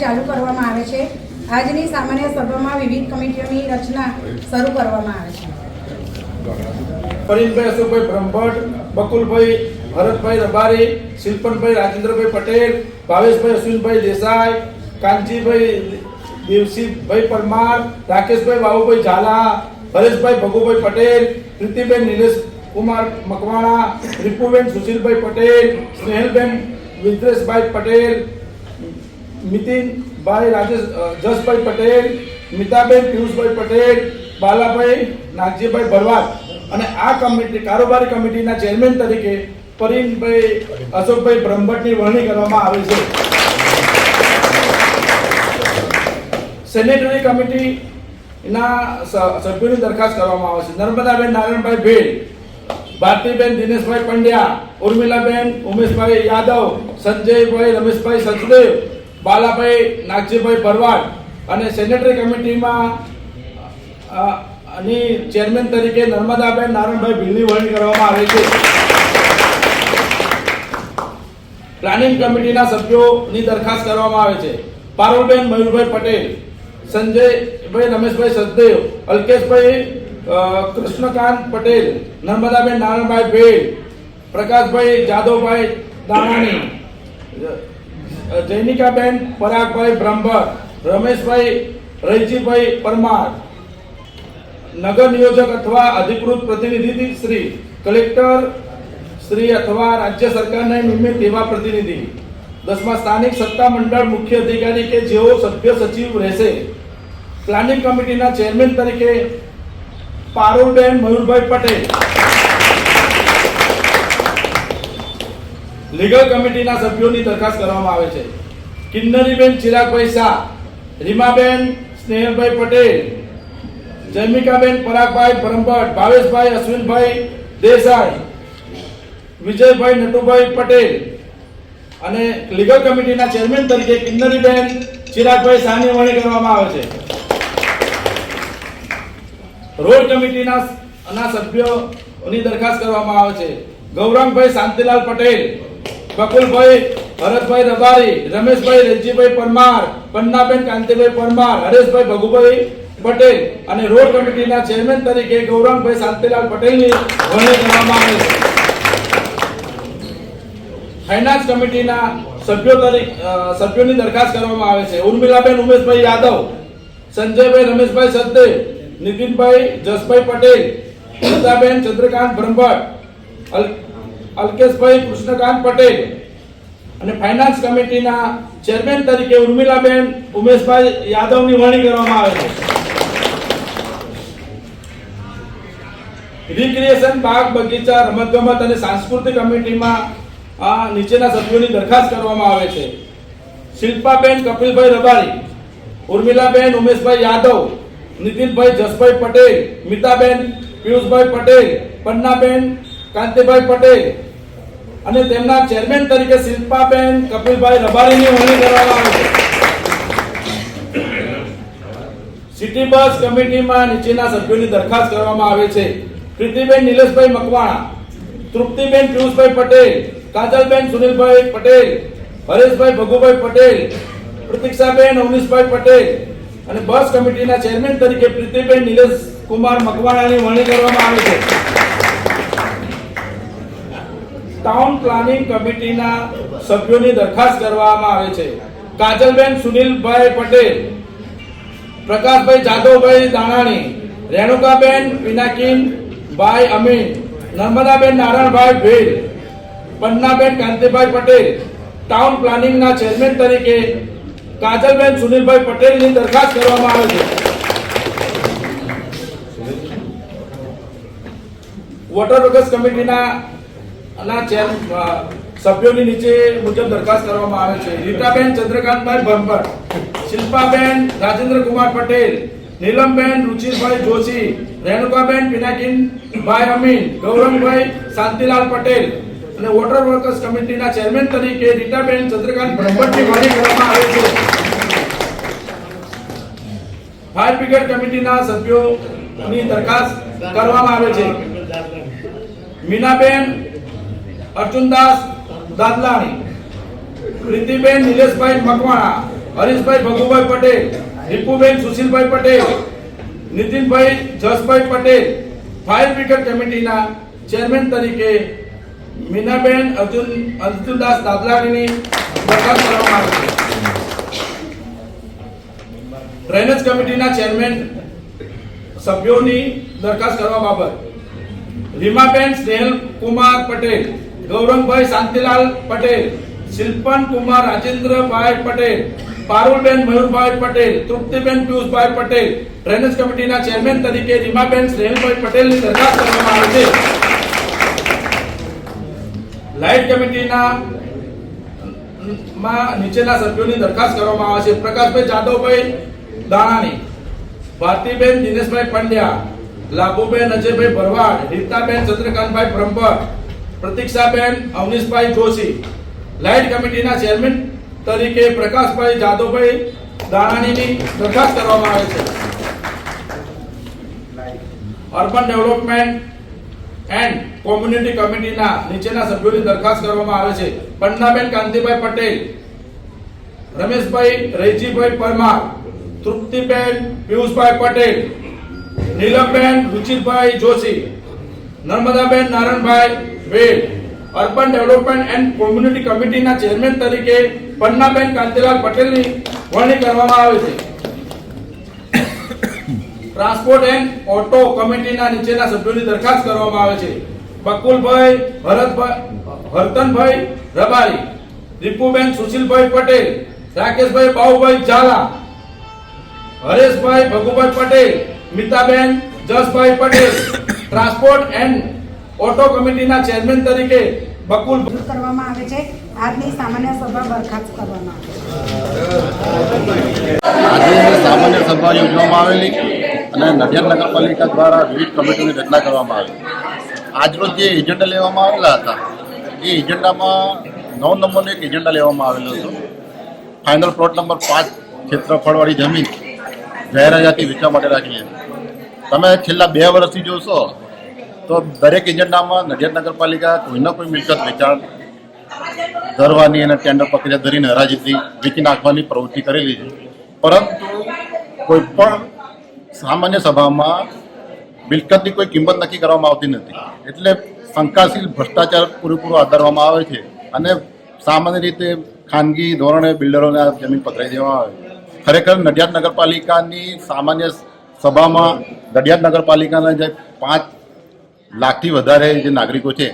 ચાલુ કરવામાં આવે છે. આજની સામાન્ય સભામાં વિવિધ કમિટીઓની રચના શરૂ કરવામાં આવે છે. ફરીદભાઈ અશોકભાઈ બ્રહ્મભટ્ટ, બકુલભાઈ ભરતભાઈ રબારી, શિલ્પનભાઈ રાજેન્દ્રભાઈ પટેલ, ભાવેશભાઈ અશ્વિનભાઈ દેસાઈ, કાનજીભાઈ દેવસીભાઈ પરમાર, રાકેશભાઈ બાબુભાઈ ઝાલા, હરેશભાઈ ભગુભાઈ પટેલ, પ્રીતિબેન નિલેશ કુમાર મકવાણા, રીપુબેન સુશીલભાઈ પટેલ, સ્નેહલબેન વિદ્રેશભાઈ પટેલ, મિતિનભાઈ રાજેશ જસભાઈ પટેલ, મિતાબેન પિયુષભાઈ પટેલ, બાલાભાઈ નાગજીભાઈ ભરવાડ અને આ કમિટી, કારોબારી કમિટીના ચેરમેન તરીકે પરીનભાઈ અશોકભાઈ બ્રહ્મભટ્ટની વરણી કરવામાં આવે છે. સેનેટરી કમિટીના સભ્યોની દરખાસ્ત કરવામાં આવે છે. નર્મદાબેન, નારાયણભાઈ ભેડ ભારતીબેન દિનેશભાઈ પંડ્યા, ઉર્મિલાબેન, ઉમેશભાઈ યાદવ, સંજયભાઈ, રમેશભાઈ સચદેવ, બાલાભાઈ, નાગજીભાઈ ભરવાડ અને સેનેટરી કમિટીમાં ચેરમેન તરીકે નર્મદાબેન, નારાયણભાઈ ભીલની વરણી કરવામાં આવે છે. પ્લાનિંગ કમિટીના સભ્યોની દરખાસ્ત કરવામાં આવે છે. પારુલબેન મયુરભાઈ પટેલ સંજયભાઈ રમેશભાઈ સચદેવ અલ્કેશભાઈ કૃષ્ણકાંત પટેલ, નર્મદાબેન નારાયણભાઈ ભેલ પ્રકાશભાઈ જાદવભાઈ દાણાણી જૈનિકાબેન પરાગભાઈ બ્રહ્મર રમેશભાઈ રૈજીભાઈ પરમાર, નગર નિયોજક અથવા અધિકૃત પ્રતિનિધિ શ્રી, કલેક્ટર શ્રી અથવા રાજ્ય સરકારને નિયમિત એવા પ્રતિનિધિ. દસમા સ્થાનિક સત્તા મંડળ મુખ્ય અધિકારી કે જેઓ સભ્ય સચિવ રહેશે. પ્લાનિંગ કમિટીના ચેરમેન તરીકે પારુલબેન મયુરભાઈ પટેલ. લીગલ કમિટીના સભ્યોની દરખાસ્ત કરવામાં આવે છે. કિન્નરીબેન ચિરાગભાઈ શાહ, રીમાબેન સ્નેહલભાઈ પટેલ, જૈમિકાબેન પરાગભાઈ પરમભટ ભાવેશભાઈ અશ્વિનભાઈ દેસાઈ, વિજયભાઈ નટુભાઈ પટેલ અને લીગલ કમિટીના ચેરમેન તરીકે કિન્નરીબેન ચિરાગભાઈ સાની વણી કરવામાં આવે છે. રોડ કમિટીના ના સભ્યોની દરખાસ્ત કરવામાં આવે છે. ગૌરંગભાઈ શાંતિલાલ પટેલ, બકુલભાઈ ભરતભાઈ રબારી, રમેશભાઈ રેજીભાઈ પરમાર, પન્નાબેન કાંતિભાઈ પરમાર, હરેશભાઈ ભગુભાઈ પટેલ અને રોડ કમિટીના ચેરમેન તરીકે ગૌરંગભાઈ શાંતિલાલ પટેલની વરણી કરવામાં આવે છે. ફાઇનાન્સ કમિટીના સભ્યો તરીકે સભ્યોની દરખાસ્ત કરવામાં આવે છે. ઉર્મિલાબેન ઉમેશભાઈ યાદવ, સંજયભાઈ રમેશભાઈ સચદેવ નીતિનભાઈ જસભાઈ પટેલ લતાબેન ચંદ્રકાંત બ્રહ્મભટ્ટ અલ્કેશભાઈ કૃષ્ણકાંત પટેલ અને ફાઇનાન્સ કમિટીના ચેરમેન તરીકે ઉર્મિલાબેન ઉમેશભાઈ યાદવની વરણી કરવામાં આવે છે. રિક્રિએશન બાગ બગીચા, રમતગમત અને સાંસ્કૃતિક કમિટીમાં આ નીચેના સભ્યોની દરખાસ્ત કરવામાં આવે છે. શિલ્પાબેન કપિલભાઈ રબારી, ઉર્મિલાબેન ઉમેશભાઈ યાદવ, નીતિનભાઈ જસભાઈ પટેલ, મિતાબેન પિયુષભાઈ પટેલ, પન્નાબેન કાંતિભાઈ પટેલ અને તેમના ચેરમેન તરીકે શિલ્પાબેન કપિલભાઈ રબારીની વરણી કરવામાં આવે છે. સિટી બસ કમિટીમાં નીચેના સભ્યોની દરખાસ્ત કરવામાં આવે છે. પ્રીતિબેન નિલેશભાઈ મકવાણા, તૃપ્તિબેન પિયુષભાઈ પટેલ કાજલબેન સુનિલભાઈ પટેલ, હરેશભાઈ ભગુભાઈ પટેલ, પ્રતીક્ષાબેન અવનીશભાઈ પટેલ અને બસ કમિટીના ચેરમેન તરીકે પ્રીતિબેન નિલેશ કુમાર મકવાણાની વરણી કરવામાં આવે છે. ટાઉન પ્લાનિંગ કમિટીના સભ્યોની દરખાસ્ત કરવામાં આવે છે. કાજલબેન સુનિલભાઈ પટેલ, પ્રકાશભાઈ જાદવભાઈ દાણાણી રેણુકાબેન પિનાકીન, ભાઈ અમીન, નર્મદાબેન નારાયણભાઈ ભેલ પન્નાબેન કાંતિભાઈ પટેલ ટાઉન પ્લાનિંગના ચેરમેન તરીકે કાજલબેન સુનિલભાઈ પટેલની દરખાસ્ત કરવામાં આવે છે. વોટર વર્કર્સ કમિટીના ના ચેર સભ્યોની નીચે મુજબ દરખાસ્ત કરવામાં આવે છે. રીટાબેન ચંદ્રકાંતભાઈ ભરભટ શિલ્પાબેન રાજેન્દ્ર કુમાર પટેલ, નીલમબેન રુચિરભાઈ જોશી, રેણુકાબેન પિનાકીનભાઈ અમીન, ગૌરંગભાઈ શાંતિલાલ પટેલ અને વોટર વર્કર્સ કમિટીના ચેરમેન તરીકે રીટાબેન ચંદ્રકાંત બ્રહ્મભટ્ટની વરણી કરવામાં આવે છે. ફાયર બ્રિગેડ કમિટીના સભ્યોની દરખાસ્ત કરવામાં આવે છે. મીનાબેન, અર્જુનદાસ દાદલાણી, પ્રીતિબેન નિલેશભાઈ મકવાણા, હરીશભાઈ ભગુભાઈ પટેલ, દીપુબેન સુશીલભાઈ પટેલ, નીતિનભાઈ જસભાઈ પટેલ ફાયર બ્રિગેડ કમિટીના ચેરમેન તરીકે મીનાબેન અર્જુન અર્જુનદાસ દાદલાણીની દરખાસ્ત કરવામાં આવી ડ્રેનેજ કમિટીના ચેરમેન સભ્યોની દરખાસ્ત કરવા બાબત. રીમાબેન સ્નેહલ કુમાર પટેલ, ગૌરંગભાઈ શાંતિલાલ પટેલ, શિલ્પન કુમાર રાજેન્દ્રભાઈ પટેલ, પારુલબેન મયુરભાઈ પટેલ, તૃપ્તિબેન પિયુષભાઈ પટેલ. ડ્રેનેજ કમિટીના ચેરમેન તરીકે રીમાબેન સ્નેહલભાઈ પટેલની દરખાસ્ત કરવામાં આવી છે. લાઇટ કમિટીના માં નીચેના સભ્યોની દરખાસ્ત કરવામાં આવે છે. પ્રકાશભાઈ જાદવભાઈ દાણાની ભારતીબેન દિનેશભાઈ પંડ્યા લાભુબેન અજયભાઈ ભરવાડ, રીતાબેન ચંદ્રકાંતભાઈ બ્રહ્મભટ્ટ, પ્રતિક્ષાબેન અવનીશભાઈ જોશી. લાઇટ કમિટીના ચેરમેન તરીકે પ્રકાશભાઈ જાદવભાઈ દાણાણીની દરખાસ્ત કરવામાં આવે છે. અર્બન ડેવલપમેન્ટ એન્ડ કોમ્યુનિટી કમિટીના નીચેના સભ્યોની દરખાસ્ત કરવામાં આવે છે. Pannaben Kantibhai Patel, Rameshbhai Raijibhai Parmar, Truptiben Piyushbhai Patel, Nilamben Ruchitbhai Joshi, Narmadaben Naranbhai Vel urban development and community કમિટીના ચેરમેન તરીકે પન્નાબેન કાંતિલાલ પટેલની વરણી કરવામાં આવે છે. ટ્રાન્સપોર્ટ એન્ડ ઓટો કમિટીના નીચેના સભ્યોની દરખાસ્ત કરવામાં આવે છે. Bakulbhai Bharatbhai Hartanbhai Rabari Dipuben Sushilbhai Patel Rakeshbhai Bahubhai Jhala Hareshbhai Bhagubhai Patel Mitaben Jasbhai Patel. Transport and auto કમિટીના ચેરમેન તરીકે બકુલ કરવામાં આવે છે. આજની સામાન્ય સભા બરખાસ્ત કરવામાં આવે છે. આજે સામાન્ય સભા યોજવામાં આવેલી અને નડિયાદ નગરપાલિકા દ્વારા વિવિધ કમિટીની રચના કરવામાં આવી. આજરોજ જે એજન્ડા લેવામાં આવેલા હતા, એ એજન્ડામાં નવ નંબરનો એક એજન્ડા લેવામાં આવેલો હતો. ફાઇનલ પ્લોટ નંબર પાંચ ક્ષેત્રફળવાળી જમીન જાહેરાજાતિ વેચવા માટે રાખી છે તમે છેલ્લા બે વર્ષથી જોશો, તો દરેક એજન્ડામાં નડિયાદ નગરપાલિકા કોઈના કોઈ મિલકત વેચાણ ધરવાની અને ટેન્ડર પ્રક્રિયા ધરીને હરાજીથી વેચી નાખવાની પ્રવૃત્તિ કરેલી છે. પરંતુ કોઈ પણ સામાન્ય સભામાં મિલકતની કોઈ કિંમત નક્કી કરવામાં આવતી નથી. એટલે શંકાશીલ ભ્રષ્ટાચાર પૂરેપૂરો આધારવામાં આવે છે અને સામાન્ય રીતે ખાનગી ધોરણે બિલ્ડરોને આ જમીન પથરાઈ દેવામાં આવે. ખરેખર નડિયાદ નગરપાલિકાની સામાન્ય સભામાં નડિયાદ નગરપાલિકાના જે પાંચ લાખથી વધારે જે નાગરિકો છે,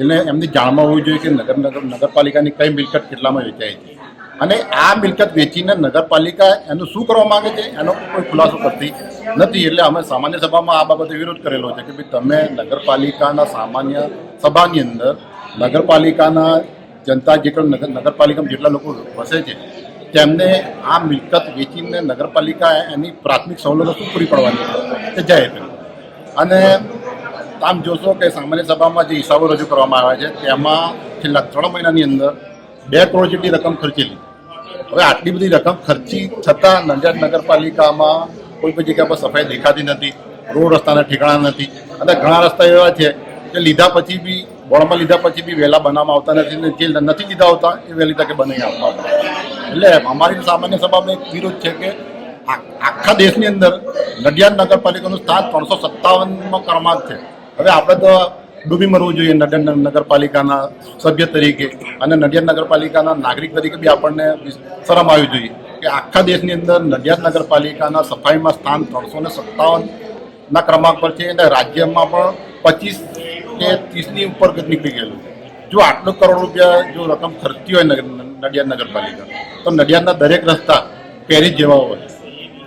એને એમની જાણમાં હોવી જોઈએ કે નગર નગર નગરપાલિકાની કઈ મિલકત કેટલામાં વેચાય છે. અને આ મિલકત વેચીને નગરપાલિકા એનું શું કરવા માંગે છે, એનો કોઈ ખુલાસો કરતી નથી. એટલે અમે સામાન્ય સભામાં આ બાબતે વિરોધ કરેલો છે કે ભાઈ તમે નગરપાલિકાના સામાન્ય સભાની અંદર નગરપાલિકાના જનતા જેટલા નગર, નગરપાલિકામાં જેટલા લોકો વસે છે, તેમને આ મિલકત વેચીને નગરપાલિકા એની પ્રાથમિક સવલતો શું પૂરી પાડવાની તે જાહેર કરી અને આમ જોશો કે સામાન્ય સભામાં જે હિસાબો રજૂ કરવામાં આવ્યા છે, તેમાં છેલ્લા ત્રણ મહિનાની અંદર બે કરોડ જેટલી રકમ ખર્ચેલી. હવે આટલી બધી રકમ ખર્ચી છતાં નડિયાદ નગરપાલિકામાં કોઈ પણ જગ્યા પર સફાઈ દેખાતી નથી, રોડ રસ્તાના ઠેકાણા નથી અને ઘણા રસ્તા એવા છે કે લીધા પછી બી બોર્ડમાં લીધા પછી બી વહેલા બનાવવામાં આવતા નથી જે નથી લીધા હોતા એ વહેલી તકે બનાવી આપવામાં. એટલે અમારી સામાન્ય સભામાં એક વિરોધ છે કે આખા દેશની અંદર નડિયાદ નગરપાલિકાનું સ્થાન ત્રણસો સત્તાવનમાં ક્રમાંક છે હવે આપણે તો ડૂબી મરવું જોઈએ નડિયાદ નગરપાલિકાના સભ્ય તરીકે. અને નડિયાદ નગરપાલિકાના નાગરિક તરીકે બી આપણને શરમ આવી જોઈએ કે આખા દેશની અંદર નડિયાદ નગરપાલિકાના સફાઈમાં સ્થાન ત્રણસો ને સત્તાવનના ક્રમાંક પર છે અને રાજ્યમાં પણ પચીસ કે ત્રીસની ઉપર નીકળી ગયેલું. જો આટલો કરોડ રૂપિયા જો રકમ ખર્ચતી હોય નડિયાદ નગરપાલિકા, તો નડિયાદના દરેક રસ્તા પેરિસ જેવા હોય.